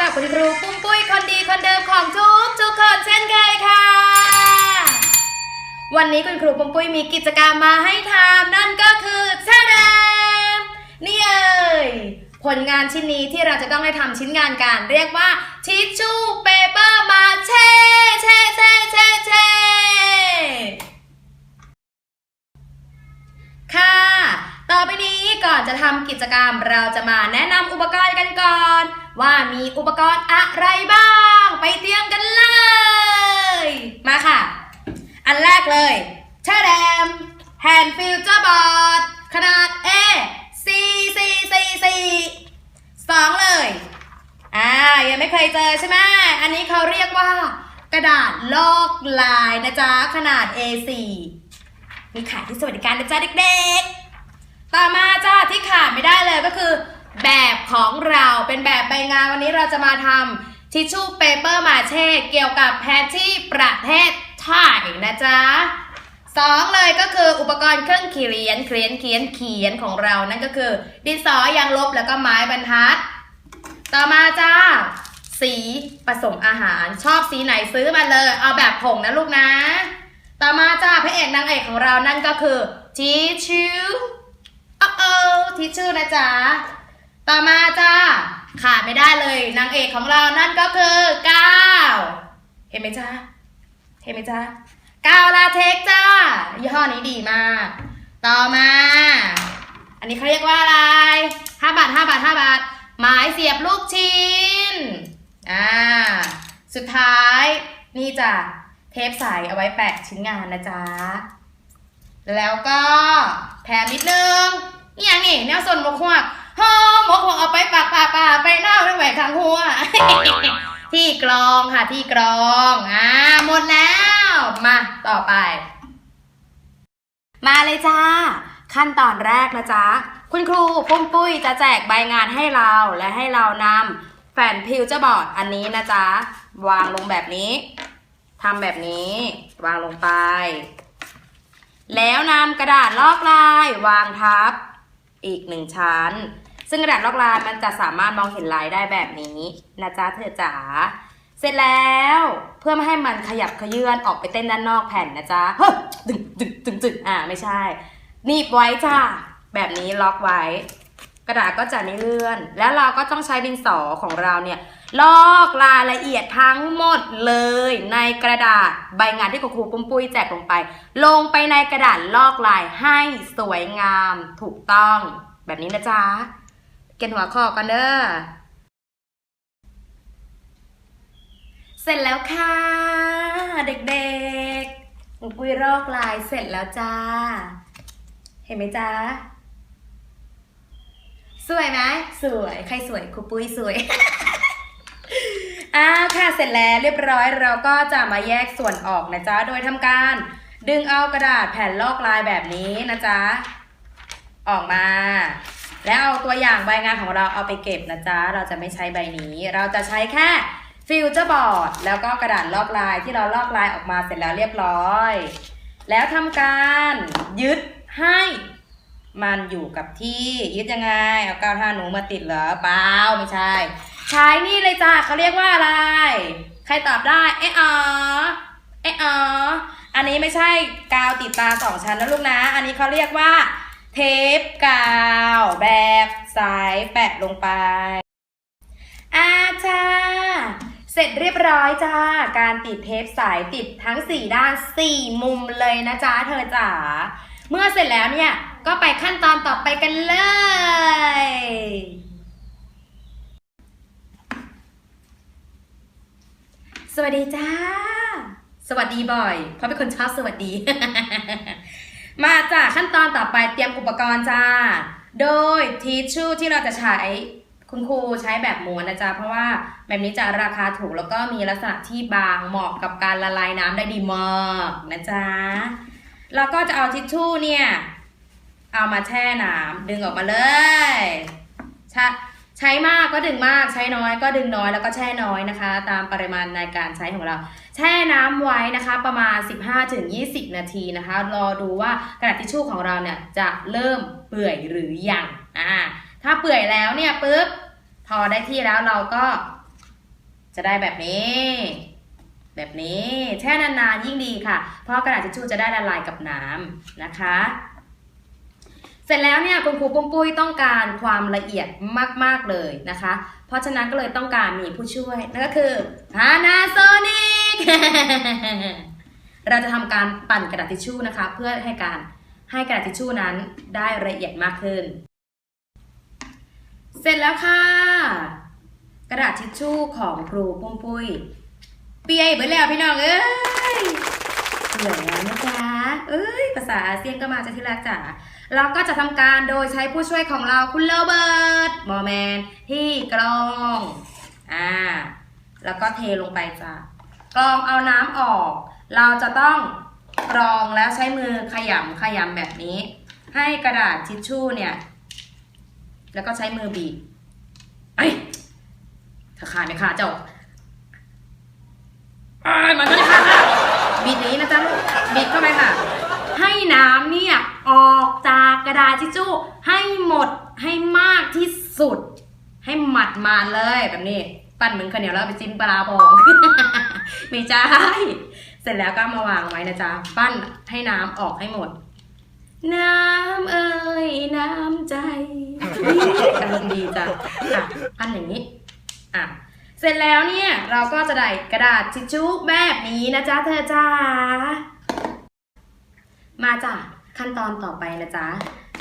กับคุณครูปุ้มปุ้ยคนดีคนเดิมของทุกทุกคนเช่นเคยค่ะ วันนี้คุณครูปุ้มปุ้ยมีกิจกรรมมาให้ทำนั่นก็คือชาดามนี่เอ่ยผลงานชิ้นนี้ที่เราจะต้องได้ทำชิ้นงานการเรียกว่าทิชชู่เปเปอร์มาเช่เช่เช่เช่เช่ค่ะ ต่อไปนี้ก่อนจะทำกิจกรรมเราจะมาแนะนำอุปกรณ์กันก่อน ว่ามีอุปกรณ์อะไรบ้าง ไปเตรียมกันเลย มาค่ะ อันแรกเลยชาแดมแฮนด์ฟิลเจอร์บอร์ดขนาด A 4 4 4 4สองเลย อ่า ยังไม่เคยเจอใช่ไหมอันนี้เขาเรียกว่า กระดาษลอกลายนะจ๊ะ ขนาด A4 มีขายที่สวัสดิการนะจ๊ะเด็กๆ ต่อมาจ้าที่ขาดไม่ได้เลยก็คือ แบบของเราเป็นแบบใบงานวันนี้เราจะมาทำทิชชู่เปเปอร์มาเช่เกี่ยวกับแพทที่ประเทศไทยนะจ๊ะสองเลยก็คืออุปกรณ์เครื่องเขียนเขียนเขียนเขียนของเรานั่นก็คือ ดินสอยางลบแล้วก็ไม้บรรทัด ต่อมาจ้า สีผสมอาหารชอบสีไหนซื้อมาเลย เอาแบบผงนะลูกนะ ต่อมาจ้าพระเอกนางเอกของเรานั่นก็คือทิชชู่โอ้โอ้ทิชชู่นะจ๊ะ ต่อมาจ้าขาดไม่ได้เลยนางเอกของเรานั่นก็คือก้าวเห็นไหมจ้าเห็นไหมจ้าก้าวลาเทคจ้ายี่ห้อนี้ดีมาก ต่อมา อันนี้เขาเรียกว่าอะไรห้าบาทห้าบาทห้าบาทไม้เสียบลูกชิ้นอ่าสุดท้ายนี่จ้ะเทปใสเอาไว้แปะชิ้นงานนะจ๊ะแล้วก็แถมนิดนึงนี่ยังนี่แนวส่วนหมกหัว ฮอหมกหัวเอาไปปากปากปากไปเน่าไปแหวกทางหัว ที่กรองค่ะที่กรองอ่าหมดแล้ว มาต่อไป มาเลยจ้า ขั้นตอนแรกนะจ๊ะคุณครูปุ้มปุ้ยจะแจกใบงานให้เราและให้เรานำแผ่นพิวเจอร์บอร์ดอันนี้นะจ๊ะวางลงแบบนี้ทำแบบนี้ วางลงไป แล้วนำกระดาษลอกลายวางทับ อีกหนึ่งชั้น ซึ่งกระดาษลอกลายมันจะสามารถมองเห็นลายได้แบบนี้นะจ๊ะเธอจ๋าเสร็จแล้วเพื่อไม่ให้มันขยับขยื่นออกไปเต้นด้านนอกแผ่นนะจ๊ะเฮ้ยดึงดึงดึงดึงอ่าไม่ใช่หนีบไว้จ้าแบบนี้ล็อกไว้ กระดาษก็จะไม่เลื่อน แล้วเราก็ต้องใช้ดินสอของเราเนี่ยลอกรายละเอียดทั้งหมดเลย ในกระดาษใบงานที่คุณครูปุ้มปุ้ยแจกลงไป ลงไปในกระดาษลอกลายให้สวยงามถูกต้อง แบบนี้นะจ๊ะ เก็นหัวข้อกันเด้อ เสร็จแล้วค่ะ เด็กๆปุ้ยลอกลายเสร็จแล้วจ้า เห็นไหมจ๊ะสวยไหมสวย ใครสวยครูปุ้ยสวยอ้าวค่ะเสร็จแล้วเรียบร้อยเราก็จะมาแยกส่วนออกนะจ๊ะ โดยทำการดึงเอากระดาษแผ่นลอกลายแบบนี้นะจ๊ะ ออกมา แล้วเอาตัวอย่างใบงานของเราเอาไปเก็บนะจ๊ะ เราจะไม่ใช้ใบนี้ เราจะใช้แค่ฟิวเจอร์บอร์ดแล้วก็กระดาษลอกลายที่เราลอกลายออกมาเสร็จแล้วเรียบร้อย แล้วทำการยึดให้มันอยู่กับที่ยึดยังไง เอาก้าวท่าหนูมาติดเหรอเปล่าไม่ใช่ ใช้นี่เลยจ้าเขาเรียกว่าอะไร ใครตอบได้เอะอ๋อเออ๋ออันนี้ไม่ใช่กาวติดตาสองชั้นนะลูกนะ อันนี้เขาเรียกว่า เทปกาวแบบสายแปะลงไป อาจ้า เสร็จเรียบร้อยจ้า การติดเทปสายติดทั้ง 4 ด้าน 4 มุมเลยนะจ๊ะเธอจ๋า เมื่อเสร็จแล้วเนี่ย ก็ไปขั้นตอนต่อไปกันเลย สวัสดีจ้า สวัสดีบ่อย เพราะเป็นคนชอบสวัสดี มาจ้าขั้นตอนต่อไปเตรียมอุปกรณ์จ้า โดยทิชชู่ที่เราจะใช้คุณครูใช้แบบม้วนนะจ๊ะ เพราะว่าแบบนี้จะราคาถูกแล้วก็มีลักษณะที่บางเหมาะกับการละลายน้ำได้ดีมากนะจ๊ะ แล้วก็จะเอาทิชชู่เนี่ย เอามาแช่น้ำดึงออกมาเลยใช้ใช้มากก็ดึงมากใช้น้อยก็ดึงน้อยแล้วก็แช่น้อยนะคะ ตามปริมาณในการใช้ของเรา แช่น้ำไว้นะคะประมาณ 15-20 นาทีนะคะ รอดูว่ากระดาษทิชชู่ของเราเนี่ยจะเริ่มเปื่อยหรือยังอ่าถ้าเปื่อยแล้วเนี่ยปุ๊บพอได้ที่แล้วเราก็จะได้แบบนี้ แบบนี้แช่นานๆยิ่งดีค่ะ เพราะกระดาษทิชชู่จะได้ละลายกับน้ำนะคะเสร็จแล้วเนี่ยคุณครูปุ้มปุ้ยต้องการความละเอียดมาก ๆ เลยนะคะ เพราะฉะนั้นก็เลยต้องการมีผู้ช่วยนั่นก็คือ Panasonic เราจะทำการปั่นกระดาษทิชชู่นะคะ เพื่อให้การให้กระดาษทิชชู่นั้นได้ละเอียดมากขึ้น เสร็จแล้วค่ะ กระดาษทิชชู่ของครูปุ้มปุ้ย เปียอีกไปแล้วพี่น้องเอ้ยเหลือแล้วนะจ๊ะเอ้ยภาษาอาเซียนก็มาจากที่รักจ๋าเราก็จะทำการโดยใช้ผู้ช่วยของเราคุณโรเบิร์ตมอแมน ที่กรอง อ่า แล้วก็เทลงไปจ้ะ กรองเอาน้ำออก เราจะต้องกรองแล้วใช้มือขยำขยำแบบนี้ ให้กระดาษทิชชู่เนี่ย แล้วก็ใช้มือบีบไอ้ยเธอขาดไหมคะเจ้าเอ้มันก็ได้ค่ะบิดอย่างนี้นะจ๊ะลูกบิดเข้าไปค่ะ ให้น้ำเนี่ยออกจากกระดาษทิชชู่ให้หมดให้มากที่สุด ให้หมัดมาเลยแบบนี้ ปั้นเหมือนข้าวเหนียวแล้วไปจิ้มปลาร้าบอง ไม่ใช่ เสร็จแล้วก็มาวางไว้นะจ๊ะปั้นให้น้ำออกให้หมด น้ำเอ่ยน้ำใจอารมณ์ดีจ้ะอะปั้นอย่างนี้อะเสร็จแล้วเนี่ยเราก็จะได้กระดาษทิชชู่แบบนี้นะจ๊ะเธอจ้ามาจ้ะขั้นตอนต่อไปนะจ๊ะ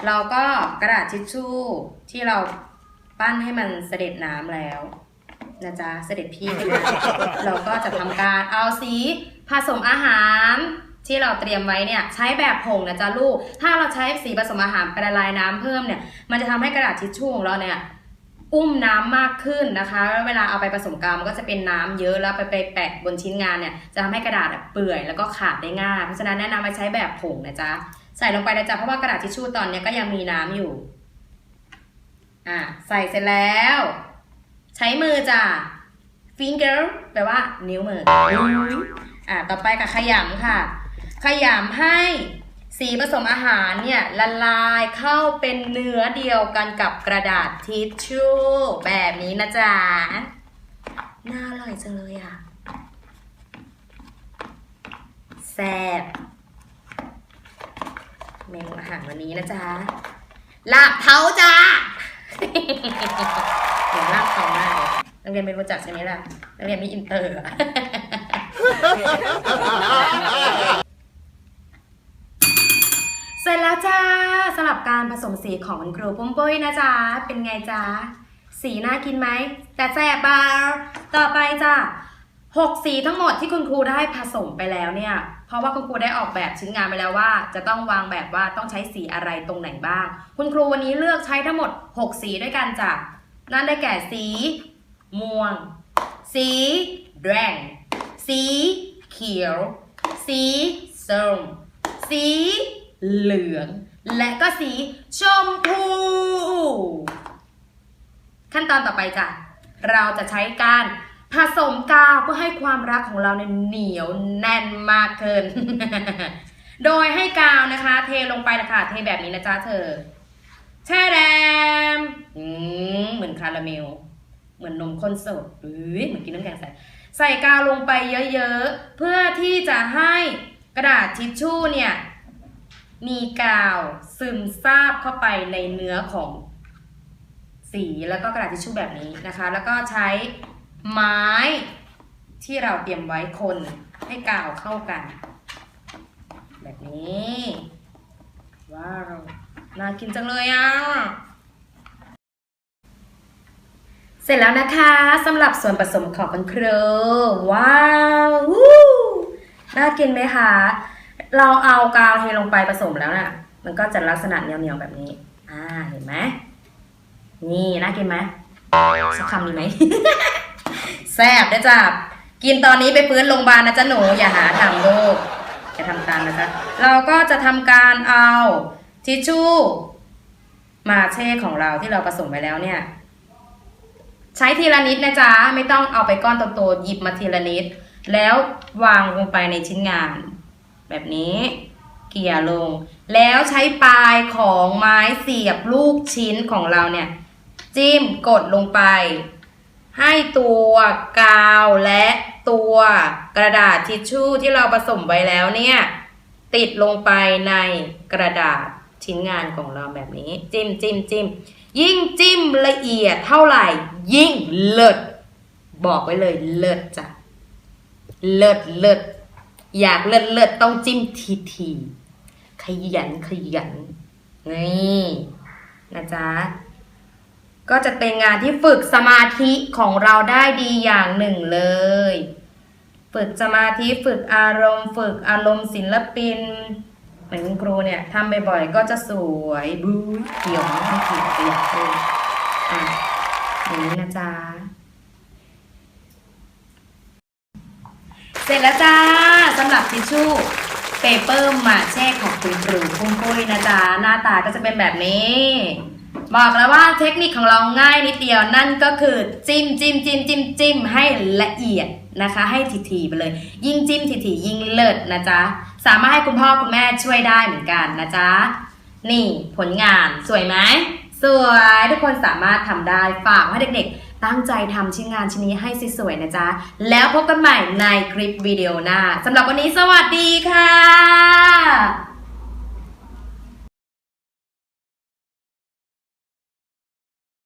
เราก็กระดาษทิชชู่ที่เราปั้นให้มันเสด็จน้ำแล้ว นะจ๊ะเสด็จพี่ขึ้นมาเราก็จะทำการเอาสีผสมอาหารที่เราเตรียมไว้เนี่ยใช้แบบผงนะจ๊ะลูก ถ้าเราใช้สีผสมอาหารไปละลายน้ำเพิ่มเนี่ย มันจะทำให้กระดาษทิชชู่ของเราเนี่ยอุ้มน้ำมากขึ้นนะคะแล้วเวลาเอาไปผสมกาวมันก็จะเป็นน้ำเยอะแล้วไปไปแปะบนชิ้นงานเนี่ยจะทำให้กระดาษเปื่อยแล้วก็ขาดได้ง่าย เพราะฉะนั้นแนะนำไปใช้แบบผงนะจ๊ะใส่ลงไปนะจ๊ะเพราะว่ากระดาษทิชชู่ตอนเนี้ยก็ยังมีน้ำอยู่อะใส่เสร็จแล้ว ใช้มือจ้ะ finger แปลว่า นิ้วมือ อะต่อไปกับขยำค่ะ ขยำให้สีผสมอาหารเนี่ย ละลายเข้าเป็นเนื้อเดียวกันกับกระดาษทิชชู่แบบนี้นะจ๊ะ น่าอร่อยจังเลยอะแซ่บเมนูอาหารวันนี้นะจ๊ะลาบเท้าจ้า เดี๋ยวลาบเท้ามากเลยนักเรียนไม่รู้จักใช่ไหมล่ะนักเรียนไม่อินเตอร์อะเสร็จแล้วจ้าสำหรับการผสมสีของคุณครูปุ้มปุ้ยนะจ๊ะเป็นไงจ๊ะสีน่ากินไหมแต่แสบเบาต่อไปจ้ะหกสีทั้งหมดที่คุณครูได้ผสมไปแล้วเนี่ย ราะว่าคุณครูได้ออกแบบชิ้นงานไปแล้วว่า จะต้องวางแบบว่าต้องใช้สีอะไรตรงไหนบ้าง คุณครูวันนี้เลือกใช้ทั้งหมด 6 สีด้วยกันจ้ะนั่นได้แก่สี ม่วง สีแดง สีเขียว สีส้มสีเหลือง และก็สีชมพูขั้นตอนต่อไปจ้ะเราจะใช้การ ผสมกาวเพื่อให้ความรักของเราเนี่ยเหนียวแน่นมากขึ้น โดยให้กาวนะคะ เทลงไปนะคะเทแบบนี้นะจ๊ะเธอ แช่แดมเหมือนคาราเมล เหมือนนมข้นสดเอ้ยเหมือนกินน้ำแข็งใส ใส่กาวลงไปเยอะๆ เพื่อที่จะให้กระดาษทิชชู่เนี่ย มีกาวซึมซาบเข้าไปในเนื้อของสีแล้วก็กระดาษทิชชู่แบบนี้นะคะ แล้วก็ใช้ ไม้ที่เราเตรียมไว้คนให้กาวเข้ากัน แบบนี้ว้าวน่ากินจังเลยอะเสร็จแล้วนะคะสำหรับส่วนผสมของคุณครูว้าววู้น่ากินไหมคะเราเอากาวเทลงไปผสมแล้วน่ะ มันก็จะลักษณะเหนียวๆแบบนี้ อ่าเห็นไหมนี่น่ากินไหมสักคำดีไหม แซ่บนะจ๊ะกินตอนนี้ไปฟื้นโรงพยาบาลนะจ๊ะหนูอย่าหาทำลูกอย่าทำตามนะจ๊ะเราก็จะทำการเอาทิชชู่มาเช่ของเราที่เราผสมไปแล้วเนี่ย ใช้ทีละนิดนะจ๊ะไม่ต้องเอาไปก้อนโตๆหยิบมาทีละนิด แล้ววางลงไปในชิ้นงาน แบบนี้เกี่ยลง แล้วใช้ปลายของไม้เสียบลูกชิ้นของเราเนี่ย จิ้มกดลงไป ให้ตัวกาวและตัวกระดาษทิชชู่ที่เราผสมไว้แล้วเนี่ย ติดลงไปในกระดาษชิ้นงานของเราแบบนี้ จิ้มจิ้มจิ้มยิ่งจิ้มละเอียดเท่าไหร่ ยิ่งเลิศบอกไว้เลยเลิศจ้ะเลิศเลิศอยากเลิศเลิศต้องจิ้มทีทีขยันขยันนี่นะจ๊ะ ก็จะเป็นงานที่ฝึกสมาธิของเราได้ดีอย่างหนึ่งเลย ฝึกสมาธิฝึกอารมณ์ ฝึกอารมณ์ศิลปิน เหมือนคุณครูเนี่ยทำบ่อยๆก็จะสวยบู๊เขียวไม่ขีดเปียกเลยอะอย่างนี้นะจ๊ะเสร็จแล้วจ้าสำหรับทิชชู่เปเปอร์มาเช่ของคุณครูปุ้มปุ้ยนะจ๊ะหน้าตาก็จะเป็นแบบนี้ บอกแล้วว่าเทคนิคของเราง่ายนิดเดียวนั่นก็คือจิ้มจิ้มจิ้มจิ้มจิ้มให้ละเอียดนะคะ ให้ถี่ๆไปเลย ยิ่งจิ้มถี่ๆยิ่งเลิศนะจ๊ะสามารถให้คุณพ่อคุณแม่ช่วยได้เหมือนกันนะจ๊ะนี่ผลงานสวยไหมสวยทุกคนสามารถทำได้ฝากให้เด็กๆ ตั้งใจทำชิ้นงานชิ้นนี้ให้สวยๆนะจ๊ะแล้วพบกันใหม่ในคลิปวิดีโอหน้าสำหรับวันนี้สวัสดีค่ะ